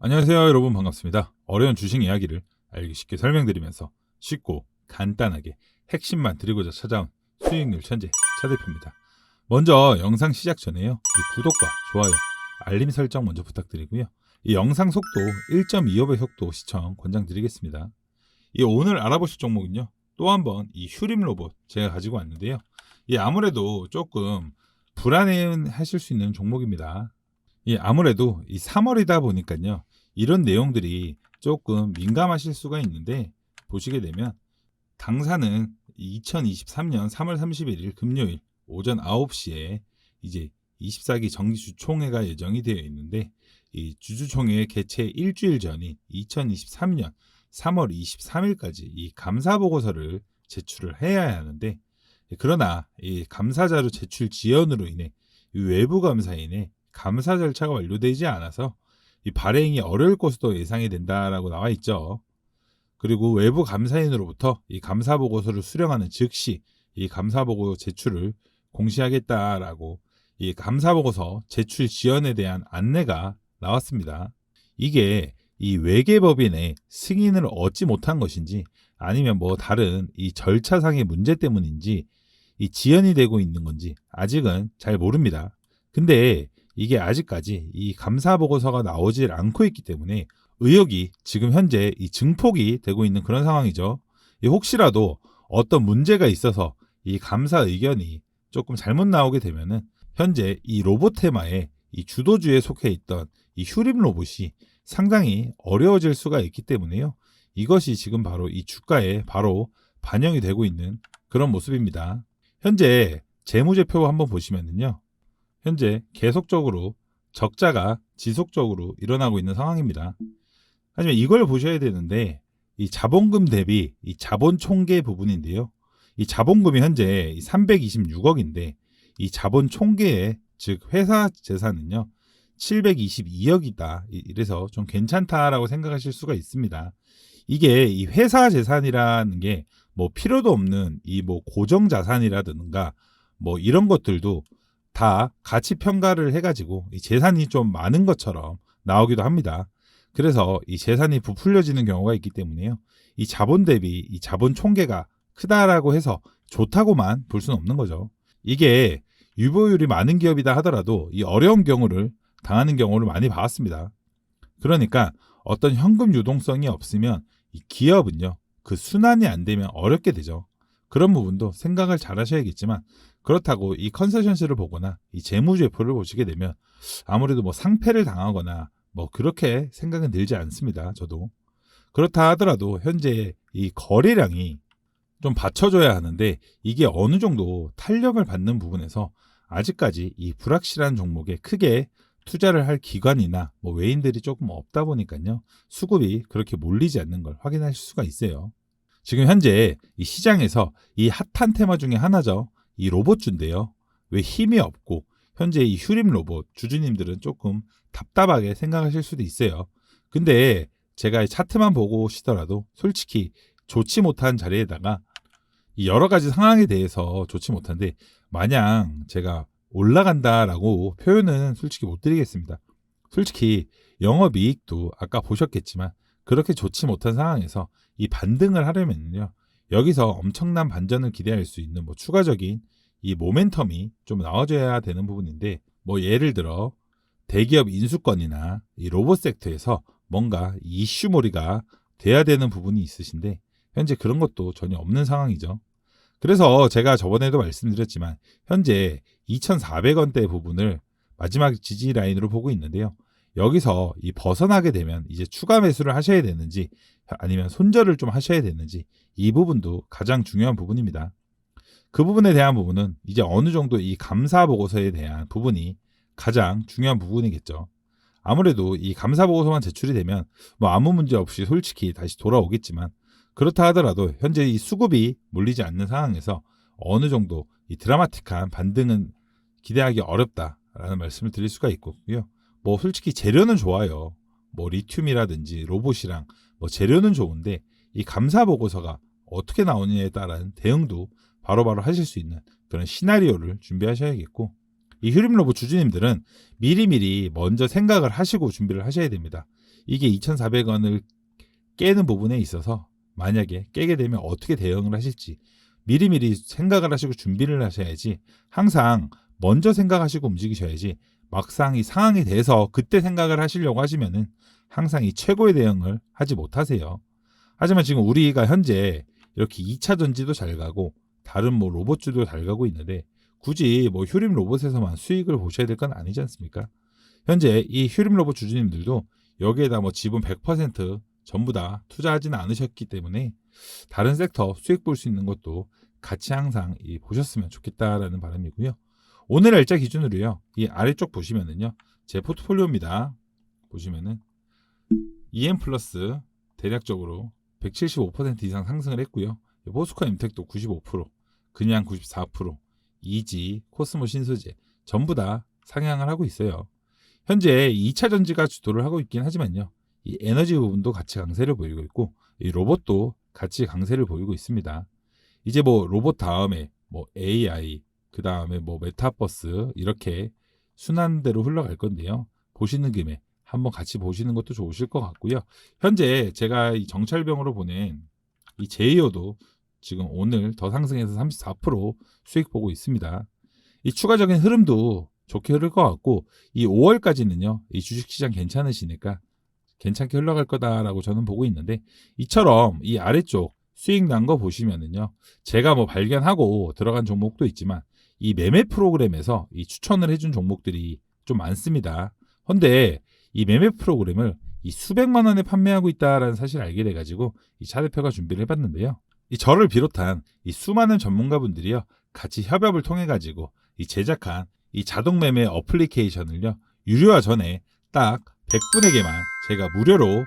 안녕하세요 여러분 반갑습니다. 어려운 주식 이야기를 알기 쉽게 설명드리면서 쉽고 간단하게 핵심만 드리고자 찾아온 수익률 천재 차 대표입니다. 먼저 영상 시작 전에요. 이 구독과 좋아요, 알림 설정 먼저 부탁드리고요. 이 영상 속도 1.25배 속도 시청 권장드리겠습니다. 이 오늘 알아보실 종목은요. 또 한 번 이 휴림 로봇 제가 가지고 왔는데요. 이 아무래도 조금 불안해하실 수 있는 종목입니다. 이 아무래도 이 3월이다 보니까요. 이런 내용들이 조금 민감하실 수가 있는데 보시게 되면 당사는 2023년 3월 31일 금요일 오전 9시에 이제 24기 정기주총회가 예정이 되어 있는데 이 주주총회 개최 일주일 전인 2023년 3월 23일까지 이 감사 보고서를 제출을 해야 하는데 그러나 이 감사자료 제출 지연으로 인해 이 외부 감사인의 감사 절차가 완료되지 않아서 이 발행이 어려울 것으로 예상이 된다라고 나와 있죠. 그리고 외부 감사인으로부터 이 감사 보고서를 수령하는 즉시 이 감사 보고 제출을 공시하겠다라고 이 감사 보고서 제출 지연에 대한 안내가 나왔습니다. 이게 이 외계법인의 승인을 얻지 못한 것인지 아니면 뭐 다른 이 절차상의 문제 때문인지 이 지연이 되고 있는 건지 아직은 잘 모릅니다. 근데 이게 아직까지 이 감사 보고서가 나오질 않고 있기 때문에 의혹이 지금 현재 이 증폭이 되고 있는 그런 상황이죠. 이 혹시라도 어떤 문제가 있어서 이 감사 의견이 조금 잘못 나오게 되면은 현재 이 로보테마의 이 주도주에 속해 있던 이 휴림 로봇이 상당히 어려워질 수가 있기 때문에요. 이것이 지금 바로 이 주가에 바로 반영이 되고 있는 그런 모습입니다. 현재 재무제표 한번 보시면은요. 현재 계속적으로 적자가 지속적으로 일어나고 있는 상황입니다. 하지만 이걸 보셔야 되는데 이 자본금 대비 이 자본 총계 부분인데요. 이 자본금이 현재 326억인데 이 자본 총계의 즉 회사 재산은요. 722억이다. 이래서 좀 괜찮다라고 생각하실 수가 있습니다. 이게 이 회사 재산이라는 게 뭐 필요도 없는 이 뭐 고정 자산이라든가 뭐 이런 것들도 다 가치 평가를 해가지고 이 재산이 좀 많은 것처럼 나오기도 합니다. 그래서 이 재산이 부풀려지는 경우가 있기 때문에요. 이 자본 대비 이 자본 총계가 크다라고 해서 좋다고만 볼 수는 없는 거죠. 이게 유보율이 많은 기업이다 하더라도 이 어려운 경우를 당하는 경우를 많이 봐왔습니다. 그러니까 어떤 현금 유동성이 없으면 이 기업은요 그 순환이 안 되면 어렵게 되죠. 그런 부분도 생각을 잘 하셔야겠지만 그렇다고 이 컨설션스를 보거나 이 재무제표를 보시게 되면 아무래도 뭐 상패를 당하거나 뭐 그렇게 생각은 들지 않습니다. 저도 그렇다 하더라도 현재 이 거래량이 좀 받쳐줘야 하는데 이게 어느 정도 탄력을 받는 부분에서 아직까지 이 불확실한 종목에 크게 투자를 할 기관이나 뭐 외인들이 조금 없다 보니까요 수급이 그렇게 몰리지 않는 걸 확인할 수가 있어요. 지금 현재 이 시장에서 이 핫한 테마 중에 하나죠. 이 로봇주인데요. 왜 힘이 없고 현재 이 휴림 로봇 주주님들은 조금 답답하게 생각하실 수도 있어요. 근데 제가 이 차트만 보고 오시더라도 솔직히 좋지 못한 자리에다가 이 여러 가지 상황에 대해서 좋지 못한데 마냥 제가 올라간다라고 표현은 솔직히 못 드리겠습니다. 솔직히 영업이익도 아까 보셨겠지만 그렇게 좋지 못한 상황에서 이 반등을 하려면요. 여기서 엄청난 반전을 기대할 수 있는 뭐 추가적인 이 모멘텀이 좀 나와줘야 되는 부분인데 뭐 예를 들어 대기업 인수권이나 이 로봇 섹터에서 뭔가 이슈몰이가 돼야 되는 부분이 있으신데 현재 그런 것도 전혀 없는 상황이죠. 그래서 제가 저번에도 말씀드렸지만 현재 2,400원대 부분을 마지막 지지 라인으로 보고 있는데요. 여기서 이 벗어나게 되면 이제 추가 매수를 하셔야 되는지 아니면 손절을 좀 하셔야 되는지 이 부분도 가장 중요한 부분입니다. 그 부분에 대한 부분은 이제 어느 정도 이 감사 보고서에 대한 부분이 가장 중요한 부분이겠죠. 아무래도 이 감사 보고서만 제출이 되면 뭐 아무 문제 없이 솔직히 다시 돌아오겠지만 그렇다 하더라도 현재 이 수급이 몰리지 않는 상황에서 어느 정도 이 드라마틱한 반등은 기대하기 어렵다라는 말씀을 드릴 수가 있고요. 뭐 솔직히 재료는 좋아요. 뭐 리튬이라든지 로봇이랑 뭐 재료는 좋은데 이 감사 보고서가 어떻게 나오느냐에 따른 대응도 바로 바로 하실 수 있는 그런 시나리오를 준비하셔야겠고 이 휴림 로봇 주주님들은 미리미리 먼저 생각을 하시고 준비를 하셔야 됩니다. 이게 2,400원을 깨는 부분에 있어서 만약에 깨게 되면 어떻게 대응을 하실지 미리미리 생각을 하시고 준비를 하셔야지 항상 먼저 생각하시고 움직이셔야지 막상 이 상황에 대해서 그때 생각을 하시려고 하시면은 항상 이 최고의 대응을 하지 못하세요. 하지만 지금 우리가 현재 이렇게 2차 전지도 잘 가고 다른 뭐 로봇주도 잘 가고 있는데 굳이 뭐 휴림 로봇에서만 수익을 보셔야 될 건 아니지 않습니까? 현재 이 휴림 로봇 주주님들도 여기에다 뭐 지분 100% 전부 다 투자하지는 않으셨기 때문에 다른 섹터 수익 볼 수 있는 것도 같이 항상 이 보셨으면 좋겠다라는 바람이고요. 오늘 날짜 기준으로요. 이 아래쪽 보시면은요. 제 포트폴리오입니다. 보시면은 EM 플러스 대략적으로 175% 이상 상승을 했고요. 포스코 임텍도 95%, 그냥 94%, 이지, 코스모 신소재 전부 다 상향을 하고 있어요. 현재 2차 전지가 주도를 하고 있긴 하지만요. 이 에너지 부분도 같이 강세를 보이고 있고 이 로봇도 같이 강세를 보이고 있습니다. 이제 뭐 로봇 다음에 뭐 AI, 그 다음에 뭐 메타버스 이렇게 순환대로 흘러갈 건데요. 보시는 김에 한번 같이 보시는 것도 좋으실 것 같고요. 현재 제가 이 정찰병으로 보낸 이 제이오도 지금 오늘 더 상승해서 34% 수익 보고 있습니다. 이 추가적인 흐름도 좋게 흐를 것 같고 이 5월까지는요. 이 주식시장 괜찮으시니까 괜찮게 흘러갈 거다라고 저는 보고 있는데 이처럼 이 아래쪽 수익 난 거 보시면은요. 제가 뭐 발견하고 들어간 종목도 있지만 이 매매 프로그램에서 이 추천을 해준 종목들이 좀 많습니다. 근데 이 매매 프로그램을 이 수백만 원에 판매하고 있다라는 사실을 알게 돼가지고 이 차 대표가 준비를 해봤는데요. 이 저를 비롯한 이 수많은 전문가분들이요 같이 협업을 통해 가지고 이 제작한 이 자동 매매 어플리케이션을요 유료화 전에 딱 100분에게만 제가 무료로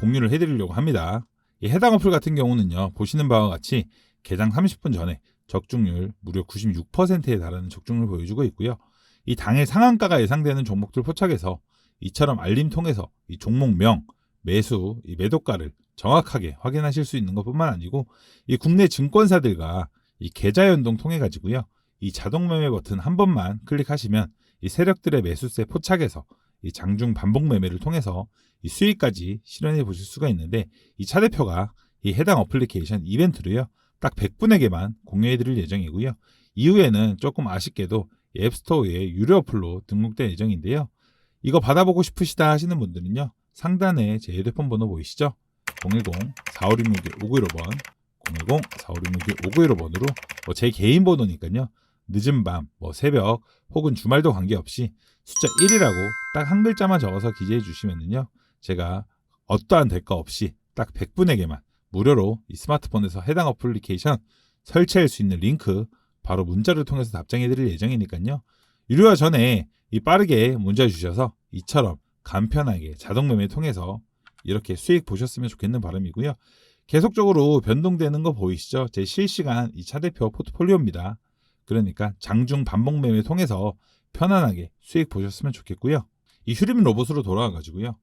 공유를 해드리려고 합니다. 이 해당 어플 같은 경우는요 보시는 바와 같이 개장 30분 전에 적중률 무려 96%에 달하는 적중률을 보여주고 있고요. 이 당일 상한가가 예상되는 종목들 포착해서 이처럼 알림 통해서 이 종목명, 매수, 이 매도가를 정확하게 확인하실 수 있는 것뿐만 아니고 이 국내 증권사들과 이 계좌 연동 통해 가지고요. 이 자동 매매 버튼 한 번만 클릭하시면 이 세력들의 매수세 포착해서 이 장중 반복 매매를 통해서 이 수익까지 실현해 보실 수가 있는데 이 차 대표가 이 해당 어플리케이션 이벤트로요. 딱 100분에게만 공유해 드릴 예정이고요. 이후에는 조금 아쉽게도 이 앱스토어에 유료 어플로 등록될 예정인데요. 이거 받아보고 싶으시다 하시는 분들은요. 상단에 제 휴대폰 번호 보이시죠? 010-4566-5915번 010-4566-5915번으로 뭐 제 개인 번호니까요. 늦은 밤, 뭐 새벽 혹은 주말도 관계없이 숫자 1이라고 딱 한 글자만 적어서 기재해 주시면은요. 제가 어떠한 대가 없이 딱 100분에게만 무료로 이 스마트폰에서 해당 어플리케이션 설치할 수 있는 링크 바로 문자를 통해서 답장해 드릴 예정이니까요. 유료화 전에 이 빠르게 문자 주셔서 이처럼 간편하게 자동 매매 통해서 이렇게 수익 보셨으면 좋겠는 바람이고요. 계속적으로 변동되는 거 보이시죠? 제 실시간 이 차 대표 포트폴리오입니다. 그러니까 장중 반복 매매 통해서 편안하게 수익 보셨으면 좋겠고요. 이 휴림 로봇으로 돌아와 가지고요.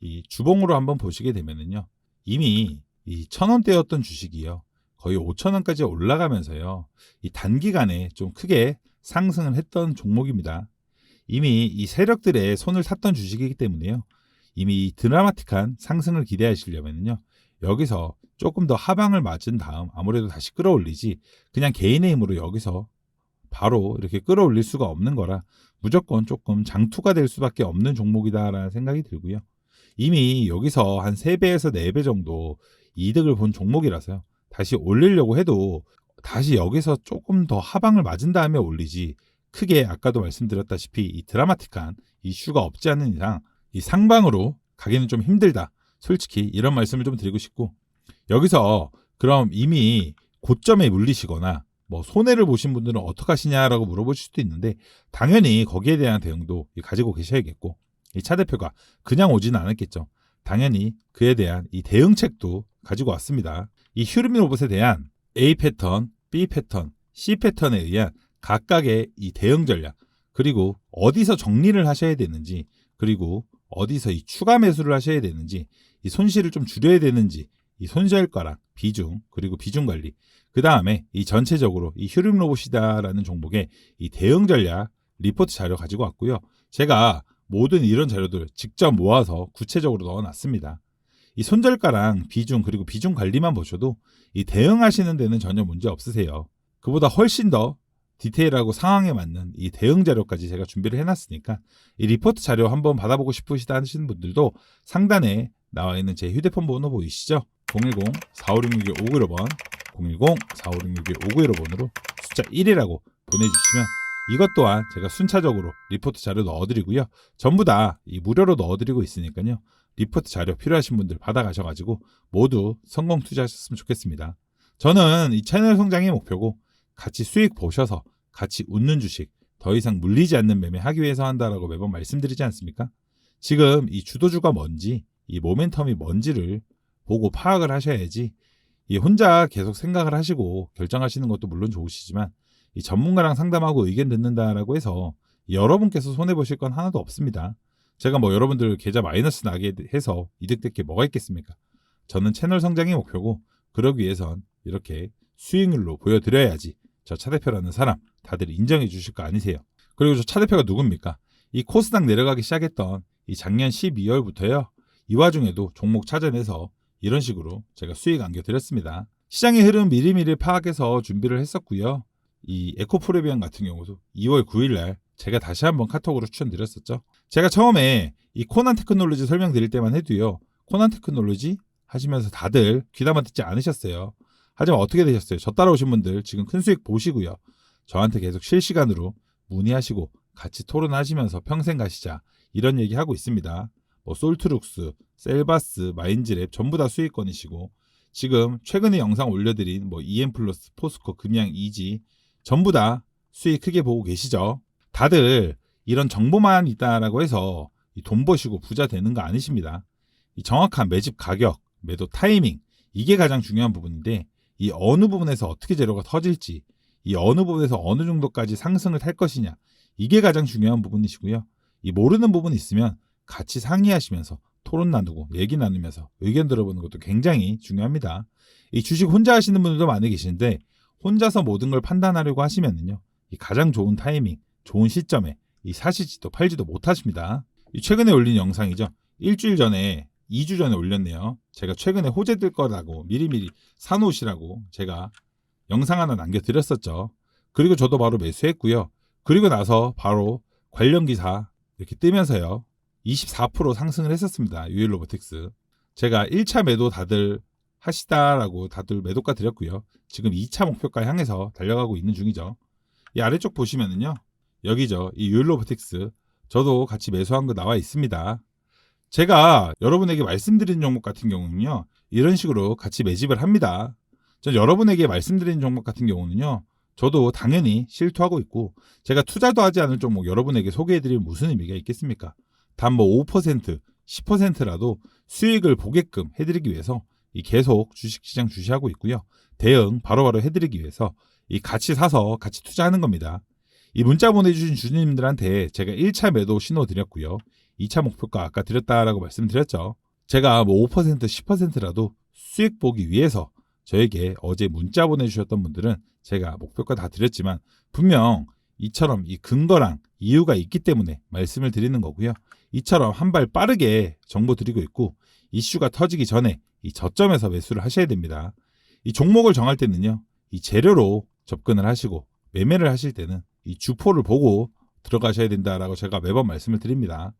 이 주봉으로 한번 보시게 되면은요. 이미 이 천원대였던 주식이요. 거의 5천원까지 올라가면서요. 이 단기간에 좀 크게 상승을 했던 종목입니다. 이미 이 세력들의 손을 탔던 주식이기 때문에요. 이미 이 드라마틱한 상승을 기대하시려면요. 여기서 조금 더 하방을 맞은 다음 아무래도 다시 끌어올리지 그냥 개인의 힘으로 여기서 바로 이렇게 끌어올릴 수가 없는 거라 무조건 조금 장투가 될 수밖에 없는 종목이다라는 생각이 들고요. 이미 여기서 한 3배에서 4배 정도 이득을 본 종목이라서요. 다시 올리려고 해도 다시 여기서 조금 더 하방을 맞은 다음에 올리지 크게 아까도 말씀드렸다시피 이 드라마틱한 이슈가 없지 않은 이상 이 상방으로 가기는 좀 힘들다. 솔직히 이런 말씀을 좀 드리고 싶고 여기서 그럼 이미 고점에 물리시거나 뭐 손해를 보신 분들은 어떻게 하시냐라고 물어보실 수도 있는데 당연히 거기에 대한 대응도 가지고 계셔야겠고 이 차 대표가 그냥 오지는 않았겠죠. 당연히 그에 대한 이 대응책도 가지고 왔습니다. 이 휴르미 로봇에 대한 A 패턴, B 패턴, C 패턴에 의한 각각의 이 대응 전략 그리고 어디서 정리를 하셔야 되는지 그리고 어디서 이 추가 매수를 하셔야 되는지 이 손실을 좀 줄여야 되는지 이 손실가랑 비중 그리고 비중 관리 그 다음에 이 전체적으로 이 휴림 로봇이다라는 종목의 이 대응 전략 리포트 자료 가지고 왔고요. 제가 모든 이런 자료들 직접 모아서 구체적으로 넣어놨습니다. 이 손절가랑 비중 그리고 비중 관리만 보셔도 이 대응하시는 데는 전혀 문제 없으세요. 그보다 훨씬 더 디테일하고 상황에 맞는 이 대응 자료까지 제가 준비를 해놨으니까 이 리포트 자료 한번 받아보고 싶으시다 하시는 분들도 상단에 나와 있는 제 휴대폰 번호 보이시죠? 010-4566-5915번 010-4566-5915번으로 숫자 1이라고 보내주시면 이것 또한 제가 순차적으로 리포트 자료 넣어드리고요. 전부 다 이 무료로 넣어드리고 있으니까요. 리포트 자료 필요하신 분들 받아가셔가지고 모두 성공 투자하셨으면 좋겠습니다. 저는 이 채널 성장의 목표고 같이 수익 보셔서 같이 웃는 주식 더 이상 물리지 않는 매매 하기 위해서 한다라고 매번 말씀드리지 않습니까? 지금 이 주도주가 뭔지 이 모멘텀이 뭔지를 보고 파악을 하셔야지 이 혼자 계속 생각을 하시고 결정하시는 것도 물론 좋으시지만 이 전문가랑 상담하고 의견 듣는다라고 해서 여러분께서 손해 보실 건 하나도 없습니다. 제가 뭐 여러분들 계좌 마이너스 나게 해서 이득될 게 뭐가 있겠습니까? 저는 채널 성장이 목표고 그러기 위해선 이렇게 수익률로 보여드려야지 저 차 대표라는 사람 다들 인정해 주실 거 아니세요? 그리고 저 차 대표가 누굽니까? 이 코스닥 내려가기 시작했던 이 작년 12월부터요. 이 와중에도 종목 찾아내서 이런 식으로 제가 수익 안겨드렸습니다. 시장의 흐름 미리미리 파악해서 준비를 했었고요. 이 에코프레비안 같은 경우도 2월 9일 날 제가 다시 한번 카톡으로 추천드렸었죠. 제가 처음에 이 코난 테크놀로지 설명드릴 때만 해도요. 코난 테크놀로지 하시면서 다들 귀담아 듣지 않으셨어요. 하지만 어떻게 되셨어요? 저 따라오신 분들 지금 큰 수익 보시고요. 저한테 계속 실시간으로 문의하시고 같이 토론하시면서 평생 가시자 이런 얘기 하고 있습니다. 뭐 솔트룩스, 셀바스, 마인즈랩 전부 다 수익권이시고 지금 최근에 영상 올려드린 뭐 EM 플러스, 포스코, 금양, 이지 전부 다 수익 크게 보고 계시죠? 다들 이런 정보만 있다라고 해서 이돈 버시고 부자 되는 거 아니십니다. 이 정확한 매집 가격, 매도 타이밍 이게 가장 중요한 부분인데 이 어느 부분에서 어떻게 재료가 터질지 이 어느 부분에서 어느 정도까지 상승을 탈 것이냐 이게 가장 중요한 부분이시고요. 이 모르는 부분이 있으면 같이 상의하시면서 토론 나누고 얘기 나누면서 의견 들어보는 것도 굉장히 중요합니다. 이 주식 혼자 하시는 분들도 많이 계시는데 혼자서 모든 걸 판단하려고 하시면은요. 이 가장 좋은 타이밍, 좋은 시점에 이 사시지도 팔지도 못하십니다. 이 최근에 올린 영상이죠. 일주일 전에 2주 전에 올렸네요. 제가 최근에 호재 들 거라고 미리미리 사놓으시라고 제가 영상 하나 남겨드렸었죠. 그리고 저도 바로 매수했고요. 그리고 나서 바로 관련 기사 이렇게 뜨면서요. 24% 상승을 했었습니다. 유일 로보틱스. 제가 1차 매도 다들 하시다라고 다들 매도가 드렸고요. 지금 2차 목표가 향해서 달려가고 있는 중이죠. 이 아래쪽 보시면은요. 여기죠. 이 유일로보틱스. 저도 같이 매수한 거 나와 있습니다. 제가 여러분에게 말씀드린 종목 같은 경우는요. 이런 식으로 같이 매집을 합니다. 전 여러분에게 말씀드린 종목 같은 경우는요. 저도 당연히 실투하고 있고 제가 투자도 하지 않을 종목 여러분에게 소개해드릴 무슨 의미가 있겠습니까? 단 뭐 5%, 10%라도 수익을 보게끔 해드리기 위해서 이 계속 주식시장 주시하고 있고요. 대응 바로 바로 해드리기 위해서 이 같이 사서 같이 투자하는 겁니다. 이 문자 보내주신 주님들한테 제가 1차 매도 신호 드렸고요. 2차 목표가 아까 드렸다라고 말씀드렸죠. 제가 뭐 5% 10%라도 수익 보기 위해서 저에게 어제 문자 보내주셨던 분들은 제가 목표가 다 드렸지만 분명 이처럼 이 근거랑 이유가 있기 때문에 말씀을 드리는 거고요. 이처럼 한 발 빠르게 정보 드리고 있고 이슈가 터지기 전에 이 저점에서 매수를 하셔야 됩니다. 이 종목을 정할 때는요. 이 재료로 접근을 하시고 매매를 하실 때는 이 주포를 보고 들어가셔야 된다라고 제가 매번 말씀을 드립니다.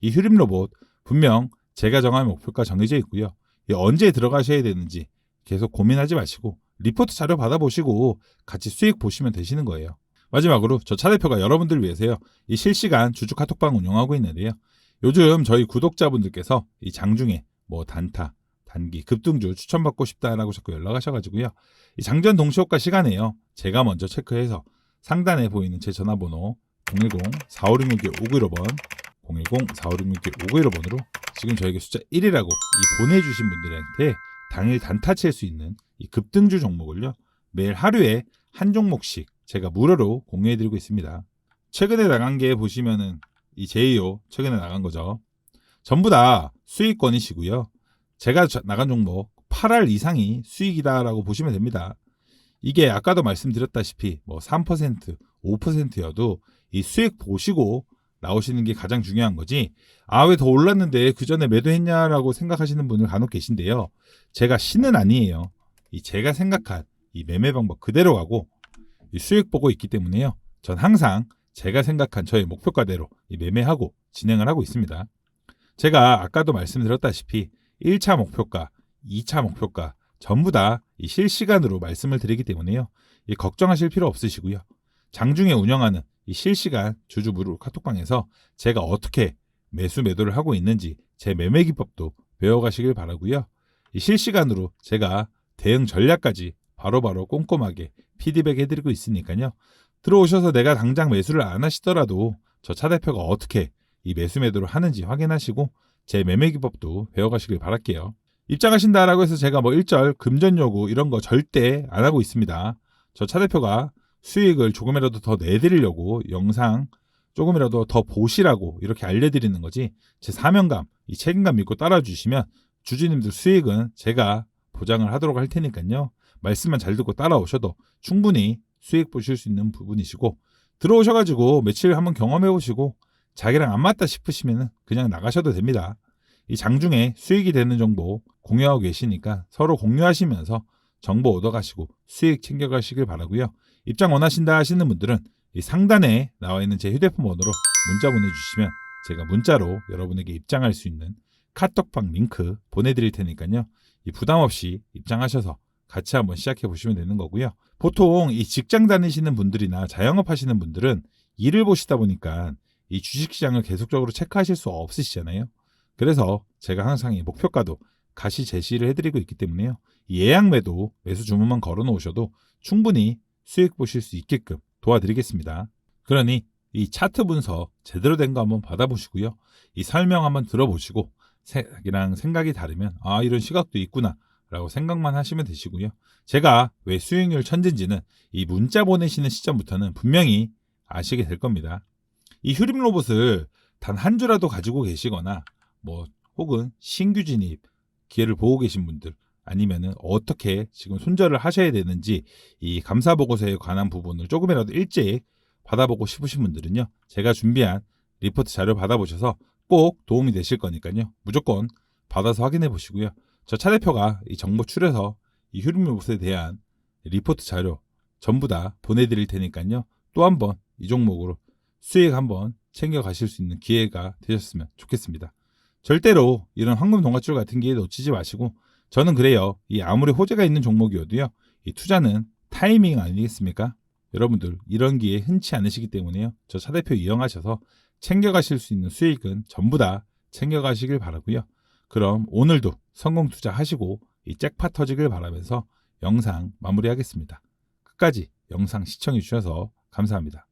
이 휴림 로봇 분명 제가 정한 목표가 정해져 있고요. 이 언제 들어가셔야 되는지 계속 고민하지 마시고 리포트 자료 받아보시고 같이 수익 보시면 되시는 거예요. 마지막으로 저 차 대표가 여러분들 위해서요. 이 실시간 주주 카톡방 운영하고 있는데요. 요즘 저희 구독자분들께서 이 장중에 뭐 단타, 단기, 급등주 추천받고 싶다라고 자꾸 연락하셔가지고요. 이 장전 동시효과 시간에요. 제가 먼저 체크해서 상단에 보이는 제 전화번호 010-4566-5915번 010-4566-5915번으로 지금 저에게 숫자 1이라고 이 보내주신 분들한테 당일 단타 칠 수 있는 이 급등주 종목을요. 매일 하루에 한 종목씩 제가 무료로 공유해드리고 있습니다. 최근에 나간 게 보시면은 이 제이오 최근에 나간 거죠. 전부 다 수익권이시고요. 제가 저- 나간 종목 8할 이상이 수익이다라고 보시면 됩니다. 이게 아까도 말씀드렸다시피 뭐 3%, 5%여도 이 수익 보시고 나오시는 게 가장 중요한 거지. 아, 왜 더 올랐는데 그 전에 매도했냐라고 생각하시는 분들 간혹 계신데요. 제가 신은 아니에요. 이 제가 생각한 이 매매 방법 그대로 가고 이 수익 보고 있기 때문에요. 전 항상 제가 생각한 저의 목표가대로 이 매매하고 진행을 하고 있습니다. 제가 아까도 말씀드렸다시피 1차 목표가, 2차 목표가 전부 다이 실시간으로 말씀을 드리기 때문에요. 이 걱정하실 필요 없으시고요. 장중에 운영하는 이 실시간 주주 무료 카톡방에서 제가 어떻게 매수 매도를 하고 있는지 제 매매 기법도 배워가시길 바라고요. 이 실시간으로 제가 대응 전략까지 바로 바로 꼼꼼하게 피드백 해드리고 있으니까요. 들어오셔서 내가 당장 매수를 안 하시더라도 저 차 대표가 어떻게 이 매수 매도를 하는지 확인하시고 제 매매 기법도 배워가시길 바랄게요. 입장하신다라고 해서 제가 뭐 일절 금전 요구 이런 거 절대 안 하고 있습니다. 저 차 대표가 수익을 조금이라도 더 내드리려고 영상 조금이라도 더 보시라고 이렇게 알려드리는 거지 제 사명감, 이 책임감 믿고 따라주시면 주주님들 수익은 제가 보장을 하도록 할 테니까요. 말씀만 잘 듣고 따라오셔도 충분히 수익 보실 수 있는 부분이시고 들어오셔가지고 며칠 한번 경험해 보시고 자기랑 안 맞다 싶으시면 그냥 나가셔도 됩니다. 이 장중에 수익이 되는 정보 공유하고 계시니까 서로 공유하시면서 정보 얻어가시고 수익 챙겨가시길 바라고요. 입장 원하신다 하시는 분들은 이 상단에 나와 있는 제 휴대폰 번호로 문자 보내주시면 제가 문자로 여러분에게 입장할 수 있는 카톡방 링크 보내드릴 테니까요. 이 부담 없이 입장하셔서 같이 한번 시작해 보시면 되는 거고요. 보통 이 직장 다니시는 분들이나 자영업 하시는 분들은 일을 보시다 보니까 이 주식시장을 계속적으로 체크하실 수 없으시잖아요. 그래서 제가 항상 이 목표가도 가시 제시를 해드리고 있기 때문에요. 이 예약 매도 매수 주문만 걸어 놓으셔도 충분히 수익 보실 수 있게끔 도와드리겠습니다. 그러니 이 차트 분석 제대로 된 거 한번 받아보시고요. 이 설명 한번 들어보시고 생각이랑 생각이 다르면 아 이런 시각도 있구나 라고 생각만 하시면 되시고요. 제가 왜 수익률 천진지는 이 문자 보내시는 시점부터는 분명히 아시게 될 겁니다. 이 휴림 로봇을 단 한 주라도 가지고 계시거나 뭐 혹은 신규 진입 기회를 보고 계신 분들 아니면은 어떻게 지금 손절을 하셔야 되는지 이 감사 보고서에 관한 부분을 조금이라도 일찍 받아보고 싶으신 분들은요. 제가 준비한 리포트 자료 받아보셔서 꼭 도움이 되실 거니까요. 무조건 받아서 확인해 보시고요. 저 차 대표가 이 정보 추려서 이 휴림 로봇에 대한 리포트 자료 전부 다 보내드릴 테니까요. 또 한 번 이 종목으로 수익 한번 챙겨 가실 수 있는 기회가 되셨으면 좋겠습니다. 절대로 이런 황금 동아줄 같은 기회 놓치지 마시고 저는 그래요. 이 아무리 호재가 있는 종목이어도요. 이 투자는 타이밍 아니겠습니까? 여러분들 이런 기회 흔치 않으시기 때문에요. 저 차 대표 이용하셔서 챙겨가실 수 있는 수익은 전부 다 챙겨가시길 바라고요. 그럼 오늘도 성공 투자하시고 이 잭팟 터지길 바라면서 영상 마무리하겠습니다. 끝까지 영상 시청해 주셔서 감사합니다.